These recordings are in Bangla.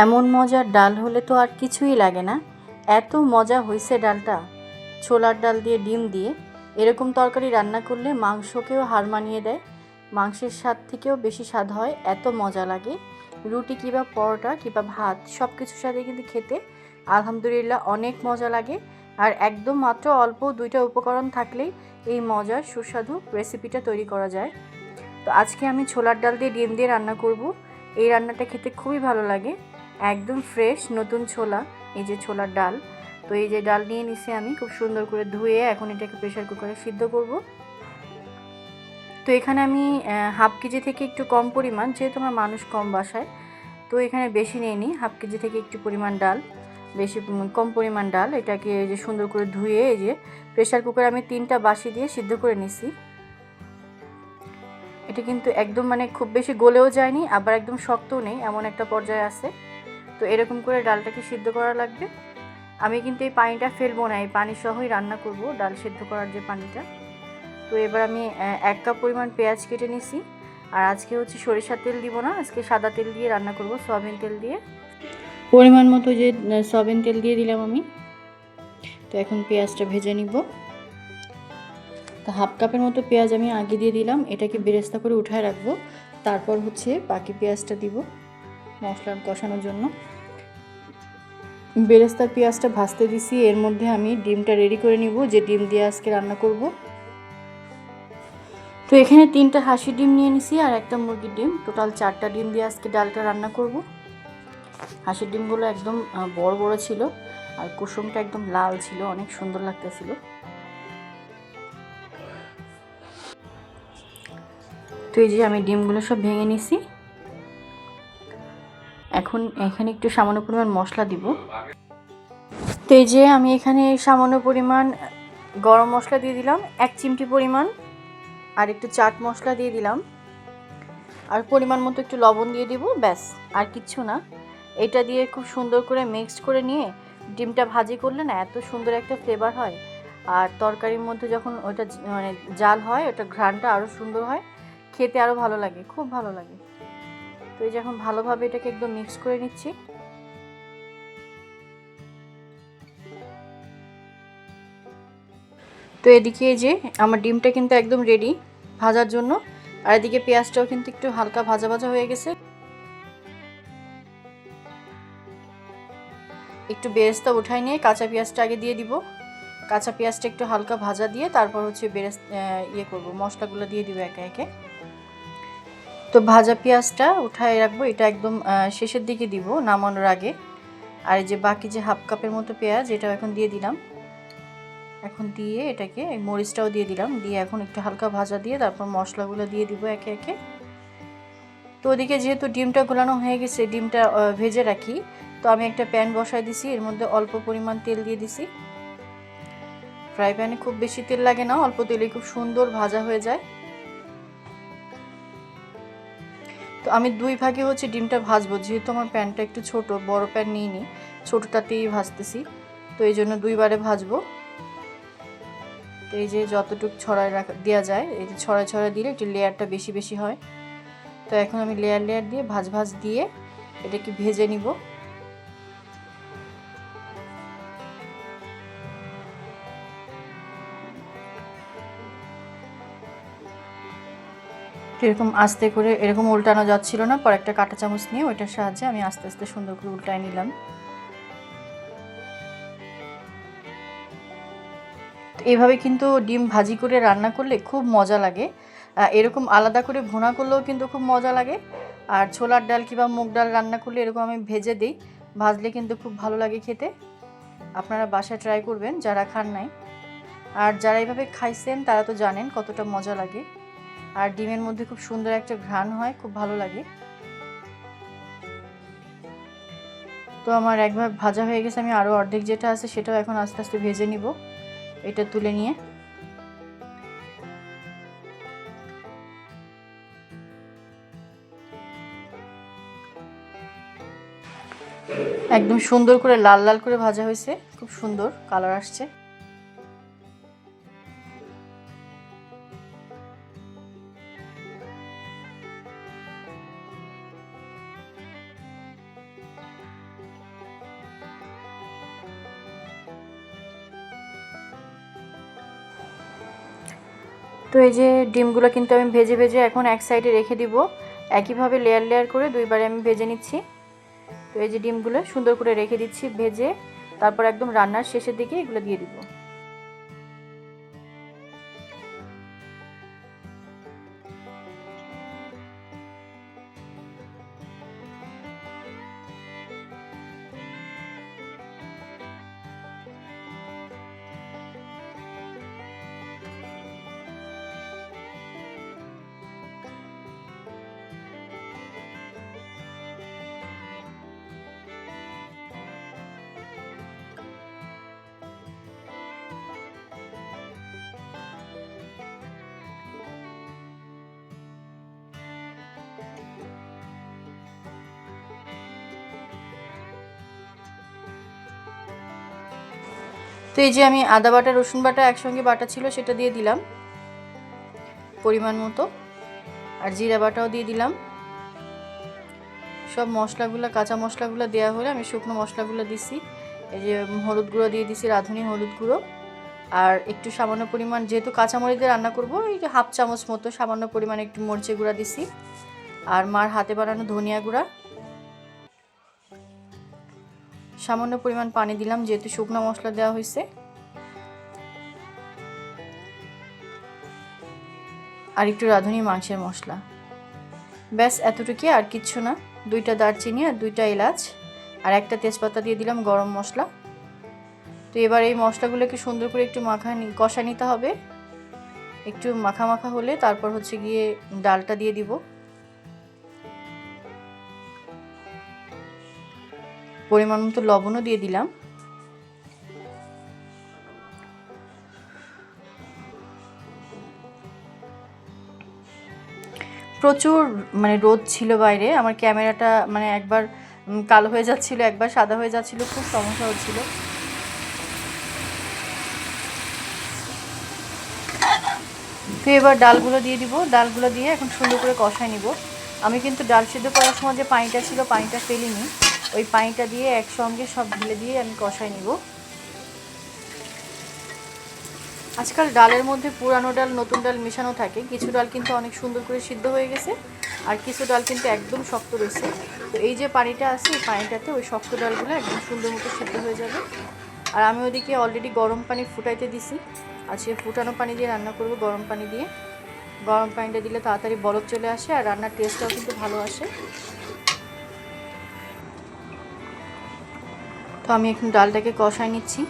এমন মজার ডাল হলে তো আর কিছুই লাগে না। এত মজা হয়েছে ডালটা। ছোলার ডাল দিয়ে, ডিম দিয়ে। এরকম তরকারি রান্না করলে মাংসকেও হার মানিয়ে দেয়। মাংসের স্বাদ থেকেও বেশি স্বাদ হয়, এত মজা লাগে। রুটি কিংবা পরোটা কিংবা ভাত সব কিছুর সাথে কিন্তু খেতে আলহামদুলিল্লাহ অনেক মজা লাগে। আর একদম মাত্র অল্প দুইটা উপকরণ থাকলেই এই মজার সুস্বাদু রেসিপিটা তৈরি করা যায়। তো আজকে আমি ছোলার ডাল দিয়ে, ডিম দিয়ে রান্না করব। এই রান্নাটা খেতে খুবই ভালো লাগে। একদম ফ্রেশ নতুন ছোলা, এই যে ছোলার ডাল। তো এই যে ডাল নিয়ে নিছি আমি, খুব সুন্দর করে ধুয়ে এখন এটাকে প্রেশার কুকারে সিদ্ধ করব। তো এখানে আমি হাফ কেজি থেকে একটু কম পরিমাণ, যেহেতু আমার মানুষ কম বাসায়, তো এখানে বেশি নিয়ে নিই হাফ কেজি থেকে একটু পরিমাণ ডাল, বেশি কম পরিমাণ ডাল, এটাকে এই যে সুন্দর করে ধুয়ে এই যে প্রেশার কুকারে আমি তিনটা বাসি দিয়ে সিদ্ধ করে নিছি। এটা কিন্তু একদম মানে খুব বেশি গলেও যায়নি, আবার একদম শক্তও নেই, এমন একটা পর্যায়ে আছে। তো এরকম করে ডালটাকে সিদ্ধ করা লাগবে। আমি কিন্তু এই পানিটা ফেলব না, এই পানি সহই রান্না করব ডাল সিদ্ধ করার যে পানিটা। তো এবার আমি এক কাপ পরিমাণ পেঁয়াজ কেটে নিছি। আর আজকে হচ্ছে সরিষার তেল দিব না, আজকে সাদা তেল দিয়ে রান্না করব, সয়াবিন তেল দিয়ে। পরিমাণ মতো যে সয়াবিন তেল দিয়ে দিলাম আমি। তো এখন পেঁয়াজটা ভেজে নিব। তো হাফ কাপের মতো পেঁয়াজ আমি আগে দিয়ে দিলাম, এটাকে বেরেস্তা করে উঠায় রাখব। তারপর হচ্ছে বাকি পেঁয়াজটা দিব। মশলা কষানোর জন্য। বেরেস্তার পেঁয়াজটা ভাজতে দিছি, এর মধ্যে আমি ডিমটা রেডি করে নিব, যে ডিম দিয়ে আজকে রান্না করব। তো এখানে তিনটা হাসি ডিম নিয়ে নিছি আর একটা মুরগির ডিম। টোটাল চারটা ডিম দিয়ে আজকে ডালটা রান্না করব। হাঁসের ডিমগুলো একদম বড় বড় ছিল আর কুসুমটা একদম লাল ছিল, অনেক সুন্দর লাগতেছিল। তো এই যে আমি ডিমগুলো সব ভেঙে নিছি। এখন এখানে একটু সামান্য পরিমাণ মশলা দিব। তো এই যে আমি এখানে সামান্য পরিমাণ গরম মশলা দিয়ে দিলাম, এক চিমটি পরিমাণ, আর একটু চাট মশলা দিয়ে দিলাম। আর পরিমাণ মতো একটু লবণ দিয়ে দিব, ব্যাস, আর কিচ্ছু না। এটা দিয়ে খুব সুন্দর করে মিক্সড করে নিয়ে ডিমটা ভাজি করলে না এত সুন্দর একটা ফ্লেভার হয়। আর তরকারির মধ্যে যখন ওটা মানে জাল হয়, ওটা ঘ্রাণটা আরও সুন্দর হয়, খেতে আরও ভালো লাগে, খুব ভালো লাগে। এই যে এখন ভালোভাবে এটাকে একদম মিক্স করে নিচ্ছি। তো এদিকে যে আমার ডিমটা কিন্তু একদম রেডি ভাজার জন্য। আর এদিকে পেঁয়াজটাও কিন্তু একটু হালকা ভাজা ভাজা হয়ে গেছে। একটু বেরেস্তা উঠাই নিয়ে কাঁচা পেঁয়াজটা আগে দিয়ে দিব। কাঁচা পেঁয়াজটা একটু হালকা ভাজা দিয়ে তারপর হচ্ছে বেরেস ইয়ে করব, মশলাগুলো দিয়ে দিব একে একে। তো ভাজা পেঁয়াজটা উঠায় রাখব, এটা একদম শেষের দিকে দিব নামানোর আগে। আর এই যে বাকি যে হাফ কাপের মতো পেঁয়াজ, এটাও এখন দিয়ে দিলাম। এখন দিয়ে এটাকে মরিচটাও দিয়ে দিলাম। দিয়ে এখন একটু হালকা ভাজা দিয়ে তারপর মশলাগুলো দিয়ে দিব একে একে। তো ওদিকে যেহেতু ডিমটা গোলানো হয়ে গেছে, ডিমটা ভেজে রাখি। তো আমি একটা প্যান বসায় দিছি, এর মধ্যে অল্প পরিমাণ তেল দিয়ে দিছি। ফ্রাই প্যানে খুব বেশি তেল লাগে না, অল্প তেলে খুব সুন্দর ভাজা হয়ে যায়। আমি দুই ভাগে হচ্ছে ডিমটা ভাজবো, যেহেতু আমার প্যানটা একটু ছোট, বড় প্যান নিই নি ছোটোটাতেই ভাজতেছি। তো এই জন্য দুইবারে ভাজবো। তো এই যে যতটুকু ছড়ায় রাখা দেওয়া যায়, এই যে ছড়ায় ছড়ায় দিলে একটু লেয়ারটা বেশি বেশি হয়। তো এখন আমি লেয়ার লেয়ার দিয়ে ভাজ ভাজ দিয়ে এটাকে ভেজে নিব। এরকম আস্তে করে এরকম উল্টানো যাচ্ছিল না, পর একটা কাঁটা চামচ নিয়ে ওইটার সাহায্যে আমি আস্তে আস্তে সুন্দর করে উল্টায় নিলাম। এভাবে কিন্তু ডিম ভাজি করে রান্না করলে খুব মজা লাগে। এরকম আলাদা করে ভুনা করলেও কিন্তু খুব মজা লাগে। আর ছোলার ডাল কিংবা মুগ ডাল রান্না করলে এরকম আমি ভেজে দিই, ভাজলে কিন্তু খুব ভালো লাগে খেতে। আপনারা বাসায় ট্রাই করবেন, যারা খান নাই। আর যারা এইভাবে খাইছেন তারা তো জানেন কতটা মজা লাগে। আর ডিমের মধ্যে খুব সুন্দর একটা ঘ্রাণ হয়, খুব ভালো লাগে। তো আমার একবার ভাজা হয়ে গেছে, আমি আরও অর্ধেক যেটা আছে সেটাও এখন আস্তে আস্তে ভেজে নিব। এটা তুলে নিয়ে। একদম সুন্দর করে লাল লাল করে ভাজা হয়েছে, খুব সুন্দর কালার আসছে। তো এই যে ডিমগুলো কিন্তু আমি ভেজে ভেজে এখন এক সাইডে রেখে দিব। একইভাবে লেয়ার লেয়ার করে দুইবারে আমি ভেজে নিচ্ছি। তো এই যে ডিমগুলো সুন্দর করে রেখে দিচ্ছি, ভেজে, তারপর একদম রান্নার শেষের দিকে এগুলো দিয়ে দিব। তো এই যে আমি আদা বাটা, রসুন বাটা একসঙ্গে বাটা ছিল, সেটা দিয়ে দিলাম পরিমাণ মতো। আর জিরা বাটাও দিয়ে দিলাম। সব মশলাগুলো, কাঁচা মশলাগুলো দেওয়া হলে আমি শুকনো মশলাগুলো দিছি। এই যে হলুদ গুঁড়ো দিয়ে দিছি, রাঁধুনি হলুদ গুঁড়ো। আর একটু সামান্য পরিমাণ, যেহেতু কাঁচামরিচ দিয়ে রান্না করব যে হাফ চামচ মতো সামান্য পরিমাণ একটু মরিচে গুঁড়া দিছি। আর মার হাতে বানানো ধনিয়া গুঁড়া। সামান্য পরিমাণ পানি দিলাম, যেহেতু শুকনো মশলা দেওয়া হয়েছে। আর একটু রাঁধুনি মাংসের মশলা। ব্যাস, এতটুকুই, আর কিচ্ছু না। দুইটা দারচিনি আর দুইটা এলাচ, আর একটা তেজপাতা দিয়ে দিলাম গরম মশলা। তো এবার এই মশলাগুলোকে সুন্দর করে একটু মাখা কষা নিতে হবে। একটু মাখা মাখা হলে তারপর হচ্ছে গিয়ে ডালটা দিয়ে দিব। পরিমাণ মতো লবণও দিয়ে দিলাম। প্রচুর মানে রোদ ছিল বাইরে। আমার ক্যামেরাটা মানে একবার কালো হয়ে যাচ্ছিল, একবার সাদা হয়ে যাচ্ছিল, খুব সমস্যা হচ্ছিল। তো এবার ডালগুলো দিয়ে দিব। ডালগুলো দিয়ে এখন সুন্দর করে কষায় নিব। আমি কিন্তু ডাল সিদ্ধ করার সময় যে পানিটা ছিল, পানিটা ফেলিনি। ওই পানিটা দিয়ে একসঙ্গে সব ঢেলে দিয়ে আমি কষাই নিব। আজকাল ডালের মধ্যে পুরানো ডাল, নতুন ডাল মেশানো থাকে। কিছু ডাল কিন্তু অনেক সুন্দর করে সিদ্ধ হয়ে গেছে, আর কিছু ডাল কিন্তু একদম শক্ত রয়েছে। তো এই যে পানিটা আছে, এই পানিটাতে ওই শক্ত ডালগুলো একদম সুন্দর মতো সিদ্ধ হয়ে যাবে। আর আমি ওদিকে অলরেডি গরম পানি ফুটাইতে দিছি। আর সে ফুটানো পানি দিয়ে রান্না করব গরম পানি দিয়ে। গরম পানিটা দিলে তাড়াতাড়ি বরফ চলে আসে, আর রান্নার টেস্টটাও কিন্তু ভালো আসে। আমি এখন ডালটাকে কষাই নিচ্ছি।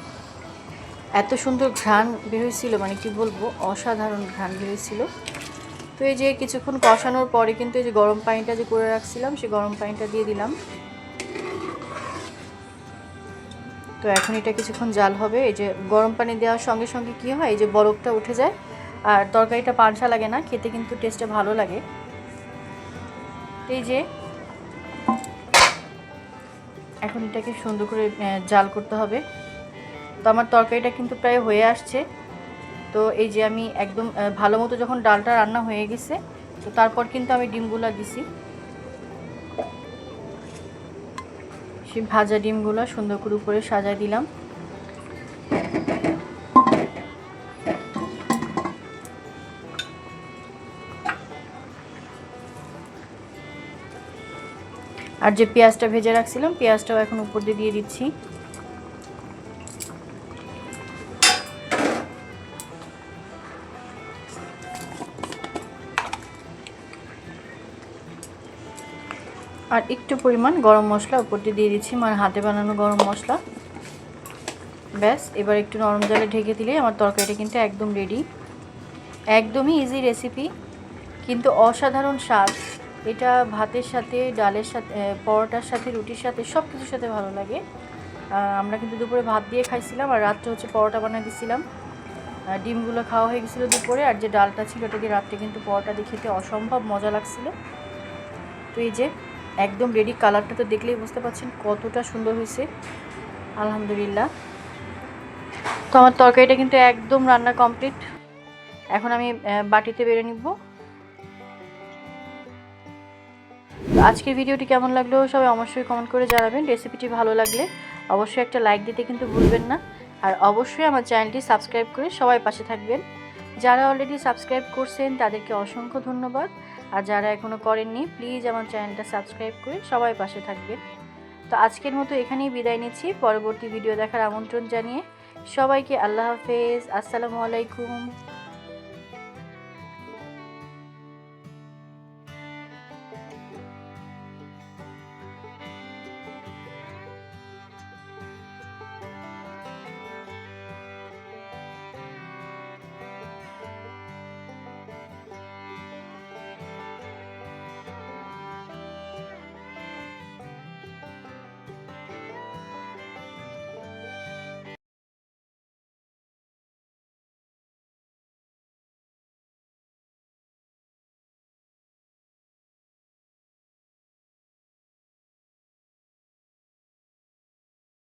এত সুন্দর ঘ্রাণ বেরোয়ছিল মানে কি বলব, অসাধারণ ঘ্রাণ বেরোয়ছিল তো এই যে কিছুক্ষণ কষানোর পরে কিন্তু এই যে গরম পানিটা যে করে রাখছিলাম, সে গরম পানিটা দিয়ে দিলাম। তো এখন এটা কিছুক্ষণ জাল হবে। এই যে গরম পানি দেওয়ার সঙ্গে সঙ্গে কি হয়, এই যে বরফটা উঠে যায়। আর তরকারিটা পানসা লাগে না, খেতে কিন্তু টেস্টটা ভালো লাগে। এই যে এখন এটাকে সুন্দর করে জাল করতে হবে। তো আমার তরকারিটা কিন্তু প্রায় হয়ে আসছে। তো এই যে আমি একদম ভালো মতো যখন ডালটা রান্না হয়ে গেছে, তো তারপর কিন্তু আমি ডিমগুলো দিছি। সেই ভাজা ডিমগুলো সুন্দর করে উপরে সাজায় দিলাম। আর যে পেঁয়াজটা ভেজে রাখছিলাম, পেঁয়াজটাও এখন উপর দিয়ে দিয়ে দিচ্ছি। আর একটু পরিমাণ গরম মশলা উপর দিয়ে দিয়ে দিচ্ছি মানে হাতে বানানো গরম মশলা। ব্যাস, এবার একটু নরম জলে ঢেকে দিলে আমার তরকারিটা কিন্তু একদম রেডি একদমই ইজি রেসিপি কিন্তু অসাধারণ স্বাদ। এটা ভাতের সাথে, ডালের সাথে পরোটার সাথে, রুটির সাথে সব কিছুর সাথে ভালো লাগে। আমরা কিন্তু দুপুরে ভাত দিয়ে খাইছিলাম আর রাত্রে হচ্ছে পরোটা বানিয়ে দিছিলাম। ডিমগুলো খাওয়া হয়ে গেছিল দুপুরে আর যে ডালটা ছিল ওটা দিয়ে রাত্রে কিন্তু পরোটা দিয়ে খেতে অসম্ভব মজা লাগছিল। তো এই যে একদম রেডি কালারটা তো দেখলেই বুঝতে পারছেন কতটা সুন্দর হয়েছে। আলহামদুলিল্লাহ। তো আমার তরকারিটা কিন্তু একদম রান্না কমপ্লিট এখন আমি বাটিতে বেড়ে নিব। আজকের ভিডিওটি কেমন লাগল সবাই অবশ্যই কমেন্ট করে জানাবেন। রেসিপিটি ভালো লাগলে অবশ্যই একটা লাইক দিতে কিন্তু ভুলবেন না। আর অবশ্যই আমার চ্যানেলটি সাবস্ক্রাইব করে সবাই পাশে থাকবেন। যারা অলরেডি সাবস্ক্রাইব করছেন, তাদেরকে অসংখ্য ধন্যবাদ। আর যারা এখনও করেননি প্লিজ আমার চ্যানেলটা সাবস্ক্রাইব করে সবাই পাশে থাকবেন। তো আজকের মতো এখানেই বিদায় নিচ্ছি। পরবর্তী ভিডিও দেখার আমন্ত্রণ জানিয়ে সবাইকে আল্লাহ হাফেজ। আসসালামু আলাইকুম।